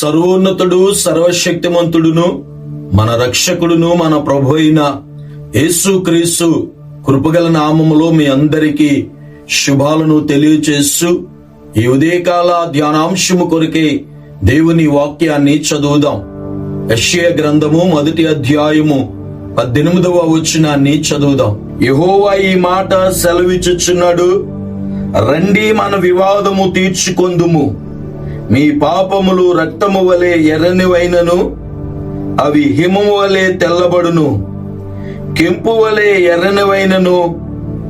సర్వోన్నతుడు సర్వశక్తిమంతుడును మన రక్షకుడును మన ప్రభు అయిన యేసు క్రీస్తు కృపగల నామములో మీ అందరికీ శుభాలను తెలియచేస్తూ ఈ ఉదయకాల ధ్యానాంశము కొరికే దేవుని వాక్యాన్ని చదువుదాం. యెషయా గ్రంథము మొదటి అధ్యాయము పద్దెనిమిదవ వచనాన్ని చదువుదాం. యహోవా ఈ మాట సెలవిచ్చుచున్నాడు రండి మన వివాదము తీర్చుకొందుము. మీ పాపములు రక్తము వలె ఎర్రనివైనను అవి హిమము వలె తెల్లబడును. కెంపు వలె ఎర్రనివైనను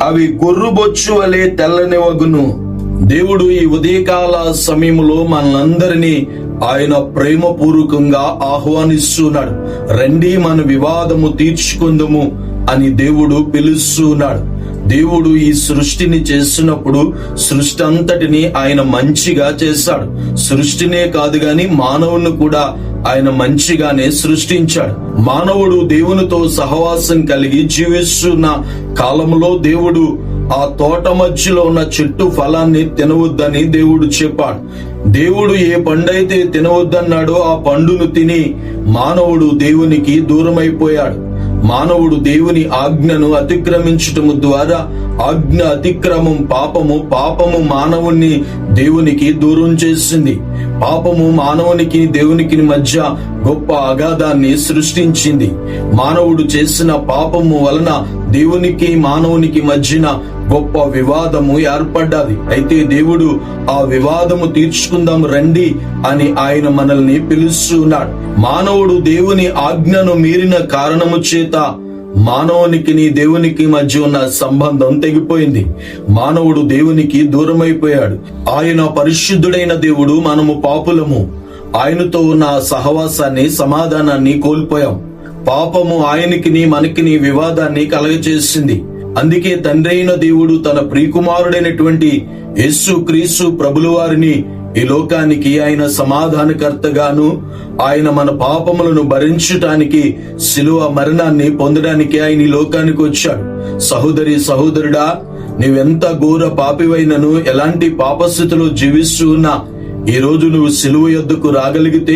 అవి గొర్రుబొచ్చు వలె తెల్లనివగును దేవుడు ఈ ఉదయకాల సమయంలో మనందరినీ ఆయన ప్రేమపూర్వకంగా ఆహ్వానిస్తున్నాడు. రండి మన వివాదము తీర్చుకుందము అని దేవుడు పిలుస్తున్నాడు. దేవుడు ఈ సృష్టిని చేస్తున్నప్పుడు సృష్టి అంతటిని ఆయన మంచిగా చేశాడు. సృష్టినే కాదు గాని మానవుని కూడా ఆయన మంచిగానే సృష్టించాడు. మానవుడు దేవునితో సహవాసం కలిగి జీవిస్తున్న కాలంలో దేవుడు ఆ తోట మధ్యలో ఉన్న చెట్టు ఫలాన్ని తినవద్దని దేవుడు చెప్పాడు. దేవుడు ఏ పండైతే తినవద్దన్నాడో ఆ పండును తిని మానవుడు దేవునికి దూరమైపోయాడు. మానవుడు దేవుని ఆజ్ఞను అతిక్రమించటము ద్వారా ఆజ్ఞ అతిక్రమం పాపము పాపము మానవుణ్ణి దేవునికి దూరం చేసింది. పాపము మానవునికి దేవునికి మధ్య గొప్ప అగాధాన్ని సృష్టించింది. మానవుడు చేసిన పాపము వలన దేవునికి మానవునికి మధ్యన గొప్ప వివాదము ఏర్పడ్డది. అయితే దేవుడు ఆ వివాదము తీర్చుకుందాం రండి అని ఆయన మనల్ని పిలుస్తున్నాడు మానవుడు దేవుని ఆజ్ఞను మీరిన కారణము చేత మానవునికి నీ దేవునికి మధ్య ఉన్న సంబంధం తెగిపోయింది. మానవుడు దేవునికి దూరమైపోయాడు. ఆయన పరిశుద్ధుడైన దేవుడు మనము పాపులము. ఆయనతో ఉన్న సహవాసాన్ని సమాధానాన్ని కోల్పోయాం. పాపము ఆయనకిని మనకిని వివాదాన్ని కలగచేసింది అందుకే తండ్రి అయిన దేవుడు తన ప్రియకుమారుడైనటువంటి యేసు క్రీస్తు ప్రభులు వారిని ఈ లోకానికి ఆయన సమాధానకర్తగాను ఆయన మన పాపములను భరించటానికి శిలువ మరణాన్ని పొందడానికి ఆయన ఈ లోకానికి వచ్చాడు. సహోదరి సహోదరుడా నీవెంత ఘోర పాపివైనను ఎలాంటి పాపస్థితిలో జీవిస్తూ ఉన్నా ఈ రోజు నువ్వు సిలువ యొద్దకు రాగలిగితే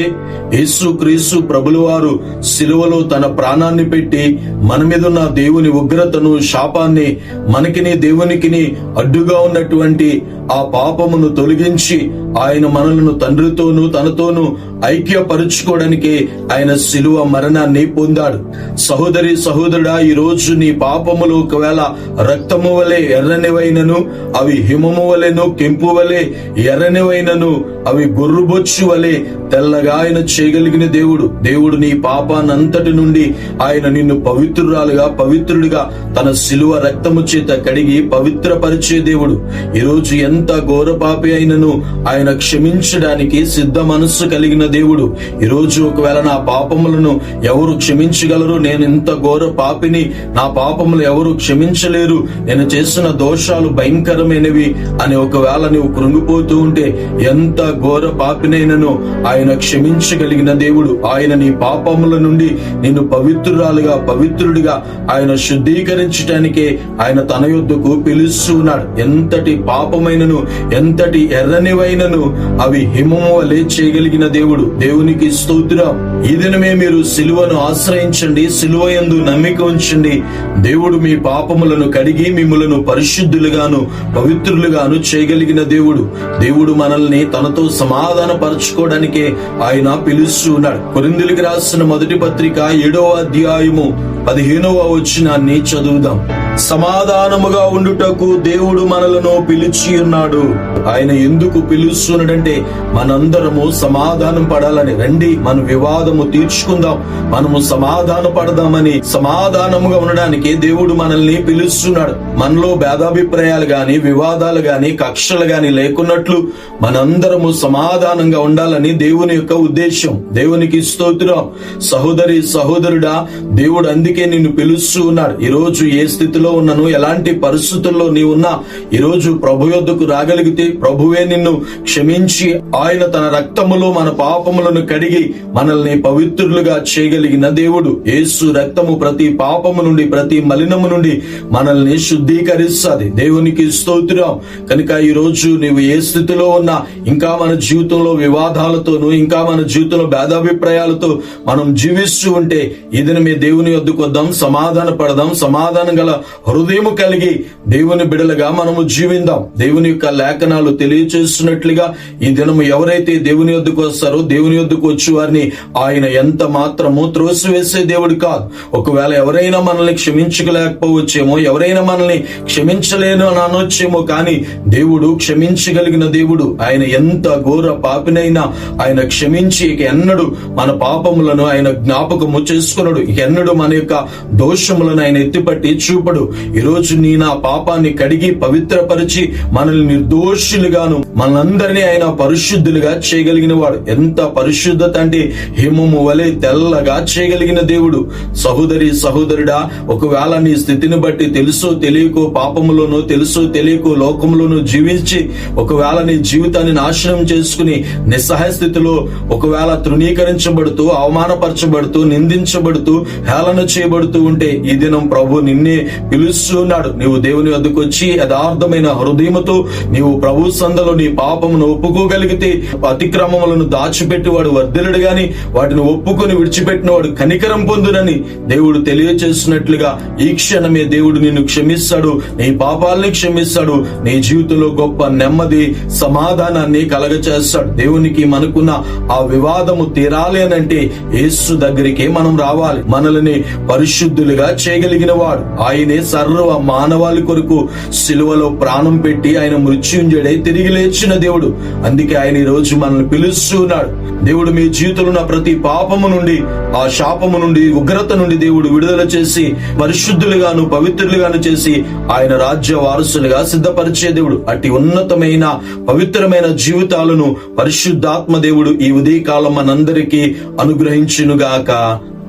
యేసు క్రీస్తు ప్రభులవారు సిలువలో తన ప్రాణాన్ని పెట్టి మన మీద ఉన్న దేవుని ఉగ్రతను శాపాన్ని మనకిని దేవునికిని అడ్డుగా ఉన్నటువంటి ఆ పాపమును తొలగించి ఆయన మనలను తండ్రితోనూ తనతోనూ ఐక్యపరుచుకోవడానికి ఆయన శిలువ మరణాన్ని పొందాడు. సహోదరి సహోదరుడా ఈ రోజు నీ పాపములు ఒకవేళ రక్తము వలె ఎర్రనివైనను అవి హిమము వలెను కెంపు వలె ఎర్రనివైనను అవి గొర్రుబొచ్చు వలె తెల్లగా ఆయన చేయగలిగిన దేవుడు. దేవుడు నీ పాపానంతటి నుండి ఆయన నిన్ను పవిత్రురాలుగా పవిత్రుడిగా తన శిలువ రక్తము చేత కడిగి పవిత్రపరిచే దేవుడు. ఈరోజు ఎంత ఎంత ఘోర పాపి అయినను ఆయన క్షమించడానికి సిద్ధ మనస్సు కలిగిన దేవుడు. ఈరోజు ఒకవేళ నా పాపములను ఎవరు క్షమించగలరు నేను ఇంత ఘోర పాపిని నా పాపములు ఎవరు క్షమించలేరు. నేను చేసిన దోషాలు భయంకరమైనవి అని ఒకవేళ నువ్వు కృంగిపోతూ ఉంటే ఎంత ఘోర పాపినైనను ఆయన క్షమించగలిగిన దేవుడు. ఆయన నీ పాపముల నుండి నిన్ను పవిత్రురాలుగా పవిత్రుడిగా ఆయన శుద్ధీకరించటానికే ఆయన తన యొద్దకు పిలుస్తున్నాడు. ఎంతటి పాపమైన పాపమైనను ఎంతటి ఎర్రనివైనను అవి హిమము వలె చేయగలిగిన దేవుడు. దేవునికి స్తోత్రం. ఈ దినమే మీరు సిలువను ఆశ్రయించండి సిలువ ఎందు నమ్మిక ఉంచండి. దేవుడు మీ పాపములను కడిగి మిమ్మలను పరిశుద్ధులుగాను పవిత్రులుగాను చేయగలిగిన దేవుడు. దేవుడు మనల్ని తనతో సమాధాన పరచుకోవడానికే ఆయన పిలుస్తూ ఉన్నాడు. కొరిందులకి రాసిన మొదటి పత్రిక ఏడవ అధ్యాయము పదిహేనవ వచనాన్ని చదువుదాం. సమాధానముగా ఉండుటకు దేవుడు మనలను పిలిచి ఉన్నాడు. ఆయన ఎందుకు పిలుస్తున్నాడంటే మనందరము సమాధానం పడాలని. రండి మన వివాదము తీర్చుకుందాం. మనము సమాధాన పడదామని సమాధానముగా ఉండడానికి దేవుడు మనల్ని పిలుస్తున్నాడు. మనలో భేదాభిప్రాయాలు గాని వివాదాలు గాని కక్షలు గాని లేకున్నట్లు మనందరము సమాధానంగా ఉండాలని దేవుని యొక్క ఉద్దేశం దేవునికి స్తోత్రం. సహోదరి సహోదరుడా దేవుడు అందుకే నిన్ను పిలుస్తూ ఉన్నాడు. ఈ రోజు ఏ స్థితిలో స్థితిలో ఉన్నను ఎలాంటి పరిస్థితుల్లో నీ ఉన్నా ఈరోజు ప్రభు యొద్దకు రాగలిగితే ప్రభువే నిన్ను క్షమించి ఆయన తన రక్తములో మన పాపములను కడిగి మనల్ని పవిత్రులుగా చేయగలిగిన దేవుడు. యేసు రక్తము ప్రతి పాపము నుండి ప్రతి మలినము నుండి మనల్ని శుద్ధీకరిస్తుంది. దేవునికి స్తోత్రం. కనుక ఈ రోజు నీవు ఏ స్థితిలో ఉన్నా ఇంకా మన జీవితంలో వివాదాలతోనూ ఇంకా మన జీవితంలో భేదాభిప్రాయాలతో మనం జీవిస్తూ ఉంటే ఇది మీ దేవుని వద్దకు వద్దాం సమాధాన పడదాం సమాధానం గల హృదయము కలిగి దేవుని బిడలుగా మనము జీవిందాం. దేవుని యొక్క లేఖనాలు తెలియచేస్తున్నట్లుగా ఈ దినము ఎవరైతే దేవుని వద్దకు వస్తారో దేవుని యొద్దకు వచ్చి వారిని ఆయన ఎంత మాత్రము త్రోసివేసే దేవుడు కాదు. ఒకవేళ ఎవరైనా మనల్ని క్షమించలేకపోవచ్చేమో ఎవరైనా మనల్ని క్షమించలేను అని అనొచ్చేమో కానీ దేవుడు క్షమించగలిగిన దేవుడు. ఆయన ఎంత ఘోర పాపినైనా ఆయన క్షమించి ఇక ఎన్నడు మన పాపములను ఆయన జ్ఞాపకము చేసుకున్నాడు. ఇక ఎన్నడు మన యొక్క దోషములను ఆయన ఎత్తిపట్టి చూపడు. ఈరోజు నీ నా పాపాన్ని కడిగి పవిత్రపరిచి మనల్ని నిర్దోషులుగాను మనందరినీ ఆయన పరిశుద్ధులుగా చేయగలిగిన వాడు ఎంత పరిశుద్ధత అంటే హిమము వలె తెల్లగా చేయగలిగిన దేవుడు. సహోదరి సహోదరుడా ఒకవేళ నీ స్థితిని బట్టి తెలుసో తెలియకో పాపములోనో తెలుసో తెలియకో లోకములోనూ జీవించి ఒకవేళ నీ జీవితాన్ని నాశనం చేసుకుని నిస్సహాయ స్థితిలో ఒకవేళ తృణీకరించబడుతూ అవమానపరచబడుతూ నిందించబడుతూ హేళన చేయబడుతూ ఉంటే ఈ దినం ప్రభు నిన్నే పిలుస్తున్నాడు నీవు దేవుని వద్దకు వచ్చి యథార్థమైన హృదయముతో నీవు ప్రభు సందలో నీ పాపమును ఒప్పుకోగలిగితే అతిక్రమములను దాచిపెట్టి వాడు వర్ధిల్లుడు గాని వాటిని ఒప్పుకొని విడిచిపెట్టిన వాడు కనికరం పొందునని దేవుడు తెలియచేస్తున్నట్లుగా ఈ క్షణమే దేవుడు నిన్ను క్షమిస్తాడు. నీ పాపాలని క్షమిస్తాడు. నీ జీవితంలో గొప్ప నెమ్మది సమాధానాన్ని కలగచేస్తాడు. దేవునికి మనకున్న ఆ వివాదము తీరాలి అని అంటే యేసు దగ్గరికి మనం రావాలి. మనల్ని పరిశుద్ధులుగా చేయగలిగిన వాడు. ఆయనే సర్వ మానవాళి కొరకు సిలువలో ప్రాణం పెట్టి ఆయన మృత్యుంజడై తిరిగి లేచిన దేవుడు. అందుకే ఆయన ఈ రోజు మనల్ని పిలుస్తున్నాడు దేవుడు మీ జీవితంలో ఉన్న ప్రతి పాపము నుండి ఆ శాపము నుండి ఉగ్రత నుండి దేవుడు విడుదల చేసి పరిశుద్ధులుగాను పవిత్రులుగాను చేసి ఆయన రాజ్య వారసులుగా సిద్ధపరిచే దేవుడు. అట్టి ఉన్నతమైన పవిత్రమైన జీవితాలను పరిశుద్ధాత్మ దేవుడు ఈ ఉదయకాలం మనందరికీ అనుగ్రహించునుగాక.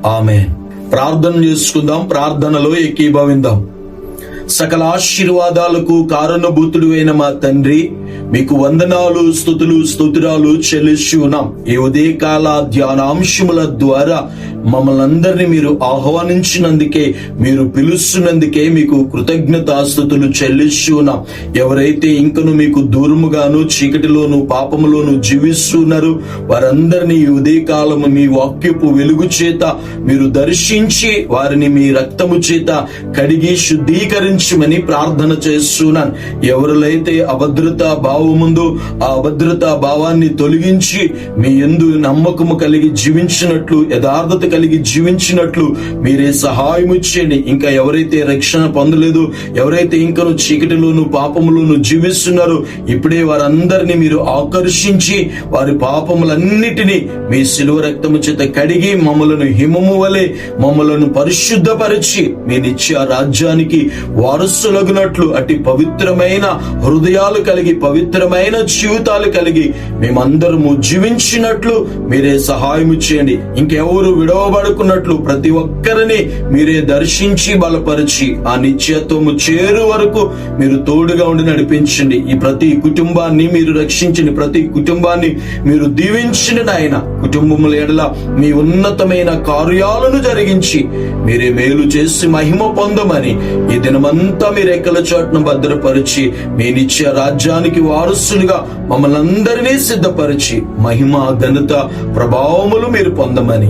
ఆమె ప్రార్థన చేసుకుందాం ప్రార్థనలో ఏకీభవిందాం. సకల ఆశీర్వాదాలకు కారణభూతుడు అయిన మా తండ్రి మీకు వందనాలు స్థుతులు స్తోత్రాలు చెల్లిస్తున్నాం. ఈ ఉదయకాల ధ్యానాంశముల ద్వారా మమ్మల్ని అందరినీ మీరు ఆహ్వానించినందుకే మీరు పిలుస్తున్నందుకే మీకు కృతజ్ఞతాస్థుతులు చెల్లిస్తున్నాం ఎవరైతే ఇంకను మీకు దూరముగాను చీకటిలోను పాపములోను జీవిస్తున్నారు వారందరినీ ఈ ఉదయకాలము మీ వాక్యపు వెలుగు చేత మీరు దర్శించి వారిని మీ రక్తము చేత కడిగి శుద్ధీకరించమని ప్రార్థన చేస్తున్నాను ఎవరులైతే అభద్రత భావముందో ఆ అభద్రతా భావాన్ని తొలగించి మీ ఎందు నమ్మకము కలిగి జీవించినట్లు యథార్థత కలిగి జీవించినట్లు మీరే సహాయం చేయండి. ఇంకా ఎవరైతే రక్షణ పొందలేదు ఎవరైతే ఇంకను చీకటిలోను పాపములోను జీవిస్తున్నారో ఇప్పుడే వారందరినీ మీరు ఆకర్షించి వారి పాపములన్నిటినీ మీ శిలువ రక్తము చేత కడిగి మమ్మలను హిమము వలె మమ్మలను పరిశుద్ధపరిచి మీ నిత్య రాజ్యానికి వారసులగునట్లు అటు పవిత్రమైన హృదయాలు కలిగి పవిత్రమైన జీవితాలు కలిగి మేమందరము జీవించినట్లు మీరే సహాయం చేయండి. ఇంకెవరు పిలువబడుకున్నట్లు ప్రతి ఒక్కరిని మీరే దర్శించి బలపరిచి ఆ నిత్యత్వము చేరు వరకు మీరు తోడుగా ఉండి నడిపించండి. ఈ ప్రతి కుటుంబాన్ని మీరు రక్షించండి. ప్రతి కుటుంబాన్ని మీరు దీవించండి నాయన. కుటుంబముల ఎడల మీ ఉన్నతమైన కార్యాలను జరిగించి మీరే మేలు చేసి మహిమ పొందమని ఈ దినమంతా మీరు ఎక్కల చోట్ను భద్రపరిచి మీ నిత్య రాజ్యానికి వారసులుగా మమ్మల్ని అందరినీ సిద్ధపరిచి మహిమ ఘనత ప్రభావములు మీరు పొందమని